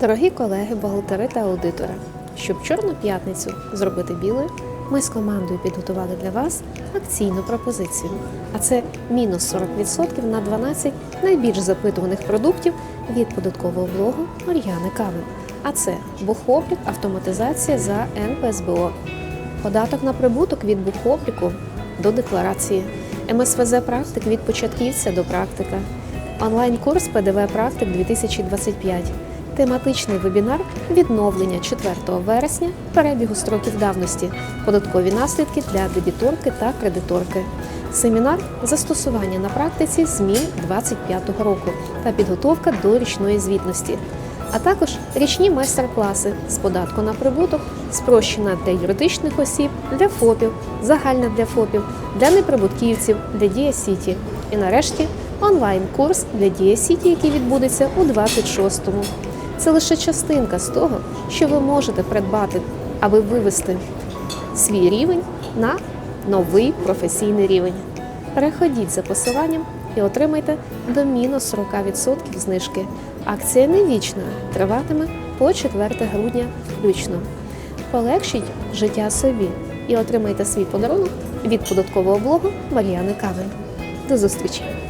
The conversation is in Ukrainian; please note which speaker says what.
Speaker 1: Дорогі колеги, бухгалтери та аудитори, щоб чорну п'ятницю зробити білою, ми з командою підготували для вас акційну пропозицію. А це мінус 40% на 12 найбільш запитуваних продуктів від податкового блогу Мар'яни Кавин. А це бухоблік, автоматизація за НПСБО, податок на прибуток від бухобліку до декларації, МСВЗ практик від початківця до практика, онлайн-курс ПДВ практик 2025, тематичний вебінар відновлення 4 вересня перебігу строків давності, податкові наслідки для дебіторки та кредиторки. Семінар застосування на практиці змін 25 року та підготовка до річної звітності а також річні майстер-класи з податку на прибуток, спрощена для юридичних осіб, для ФОПів, загальна для ФОПів, для неприбутківців, для Дія Сіті. І нарешті онлайн-курс для Дія Сіті, який відбудеться у 26-му. Це лише частинка з того, що ви можете придбати, аби вивести свій рівень на новий професійний рівень. Переходіть за посиланням і отримайте до мінус 40% знижки. Акція не вічна, триватиме по 4 грудня включно. Полегшіть життя собі і отримайте свій подарунок від податкового блогу Мар'яни Кавин. До зустрічі!